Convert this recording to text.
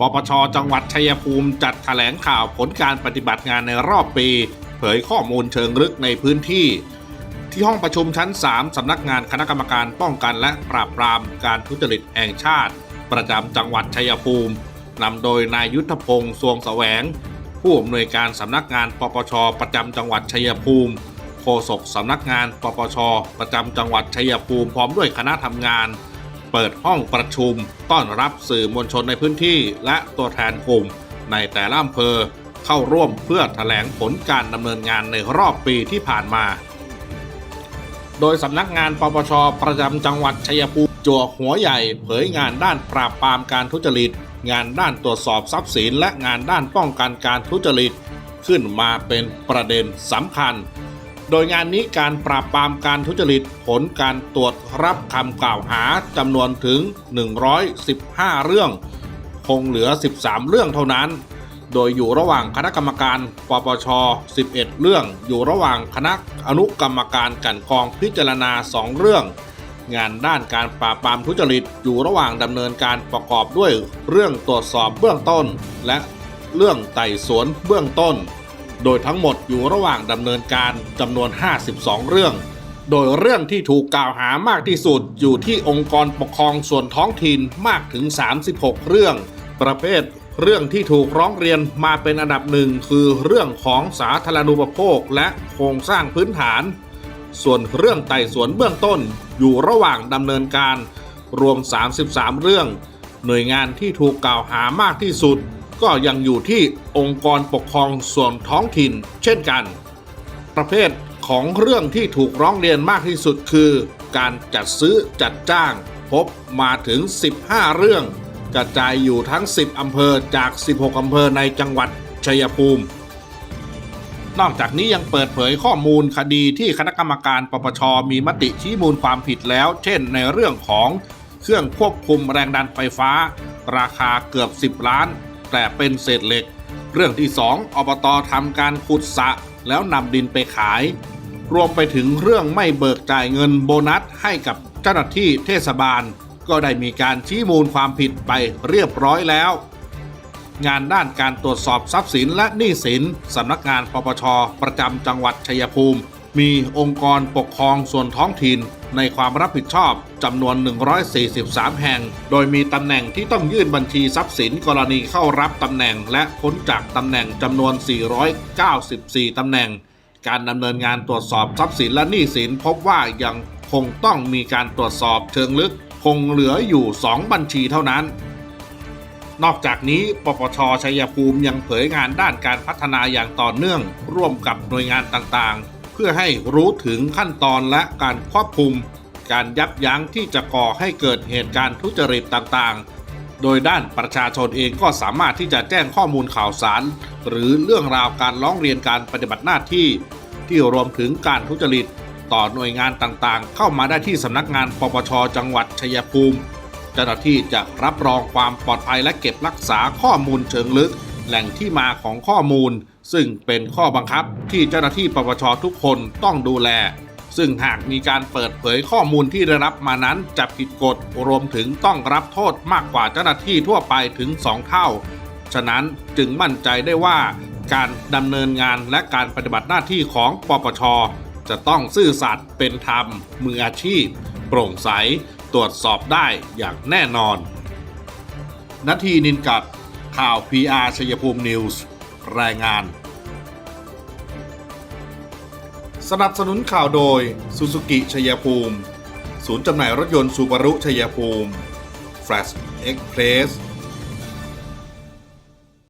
ปปชจังหวัดชัยภูมิจัดแถลงข่าวผลการปฏิบัติงานในรอบปี เผยข้อมูลเชิงลึกในพื้นที่ ที่ห้องประชุมชั้น 3 สำนักงานคณะกรรมการป้องกันและปราบปรามการทุจริตแห่งชาติ ประจำจังหวัดชัยภูมินำโดยนายยุทธพงศ์สวงแสวง ผู้อำนวยการสำนักงานปปชประจำจังหวัดชัยภูมิโฆษกสำนักงานปปชประจำจังหวัดชัยภูมิพร้อมด้วยคณะทำงาน เปิดห้องประชุม ต้อนรับสื่อมวลชนในพื้นที่ และตัวแทนกลุ่ม ในแต่ละอำเภอเข้าร่วมเพื่อแถลงผลการดำเนินงานในรอบปีที่ผ่านมา โดยสำนักงานปปชประจำจังหวัดชัยภูมิจั่วหัวใหญ่เผยงานด้านปราบปรามการทุจริต งานด้านตรวจสอบทรัพย์สิน และงานด้านป้องกันการทุจริต ขึ้นมาเป็นประเด็นสำคัญ โดยงานนี้การปราบปรามการทุจริตผลการตรวจรับคำกล่าวหาจำนวนถึง 115 เรื่อง คงเหลือ 13 เรื่องเท่านั้น โดยอยู่ระหว่างคณะกรรมการปปช 11 เรื่อง อยู่ระหว่างคณะอนุกรรมการกันกองพิจารณา 2 เรื่อง งานด้านการปราบปรามทุจริตอยู่ระหว่างดำเนินการประกอบด้วย เรื่องตรวจสอบเบื้องต้น และเรื่องไต่สวนเบื้องต้น โดยทั้งหมดอยู่ระหว่างดำเนินการจำนวน 52 เรื่อง โดยเรื่องที่ถูกกล่าวหามากที่สุดอยู่ที่องค์กรปกครองส่วนท้องถิ่นมากถึง 36 เรื่อง ประเภทเรื่องที่ถูกร้องเรียนมาเป็นอันดับหนึ่งคือเรื่องของสาธารณูปโภคและโครงสร้างพื้นฐาน ส่วนเรื่องไต่สวนเบื้องต้นอยู่ระหว่างดำเนินการ รวม 33 เรื่อง หน่วยงานที่ถูกกล่าวหามากที่สุด ก็ยังอยู่ที่องค์กรปกครองส่วนท้องถิ่น เช่นกัน ประเภทของเรื่องที่ถูกร้องเรียนมากที่สุดคือ การจัดซื้อจัดจ้าง พบมาถึง 15 เรื่อง กระจายอยู่ทั้ง 10 อำเภอจาก 16 อำเภอในจังหวัดชัยภูมิ นอกจากนี้ยังเปิดเผยข้อมูลคดีที่คณะกรรมการปปชมีมติชี้มูลความผิดแล้ว เช่น ในเรื่องของเครื่องควบคุมแรงดันไฟฟ้า ราคาเกือบ 10 ล้าน แต่เป็นเศษเหล็ก เรื่องที่ 2อบตทำการขุดสะแล้วนำดินไปขาย รวมไปถึงเรื่องไม่เบิกจ่ายเงินโบนัสให้กับเจ้าหน้าที่เทศบาล ก็ได้มีการชี้มูลความผิดไปเรียบร้อยแล้ว งานด้านการตรวจสอบทรัพย์สินและหนี้สินสำนักงานปปชประจำจังหวัดชัยภูมิ มีองค์กรปกครองส่วนท้องถิ่นในความรับผิดชอบจำนวน 143 แห่ง โดยมีตำแหน่งที่ต้องยื่นบัญชีทรัพย์สินกรณีเข้ารับตำแหน่งและพ้นจากตำแหน่งจำนวน 494 ตำแหน่ง การดำเนินงานตรวจสอบทรัพย์สินและหนี้สินพบว่ายังคงต้องมีการตรวจสอบเชิงลึก คงเหลืออยู่ 2 บัญชีเท่านั้น นอกจากนี้ ปปชชัยภูมิยังเผยงานด้านการพัฒนาอย่างต่อเนื่อง ร่วมกับหน่วยงานต่างๆ เพื่อให้รู้ถึงขั้นตอนและการควบคุม การยับยั้งที่จะก่อให้เกิดเหตุการณ์ทุจริตต่างๆ โดยด้านประชาชนเองก็สามารถที่จะแจ้งข้อมูลข่าวสาร หรือเรื่องราวการร้องเรียนการปฏิบัติหน้าที่ ที่รวมถึงการทุจริตต่อหน่วยงานต่างๆ เข้ามาได้ที่สำนักงานปปชจังหวัดชัยภูมิ เจ้าหน้าที่จะรับรองความปลอดภัยและเก็บรักษาข้อมูลเชิงลึก แหล่งที่มาของข้อมูล ซึ่งเป็นข้อบังคับที่เจ้าหน้าที่ปปชทุกคนต้องดูแล ซึ่งหากมีการเปิดเผยข้อมูลที่ได้รับมานั้นจะผิดกฎรวมถึงต้องรับโทษมากกว่าเจ้าหน้าที่ทั่วไปถึง 2 เท่า ฉะนั้นจึงมั่นใจได้ว่า การดำเนินงานและการปฏิบัติหน้าที่ของปปช จะต้องซื่อสัตย์เป็นธรรม มืออาชีพ โปร่งใส ตรวจสอบได้อย่างแน่นอน นาทีนินกัดข่าว PR ชัยภูมินิวส์ รายงาน สนับสนุนข่าวโดยซูซูกิชัยภูมิ ศูนย์จำหน่ายรถยนต์ซูบารุชัยภูมิ Flash Express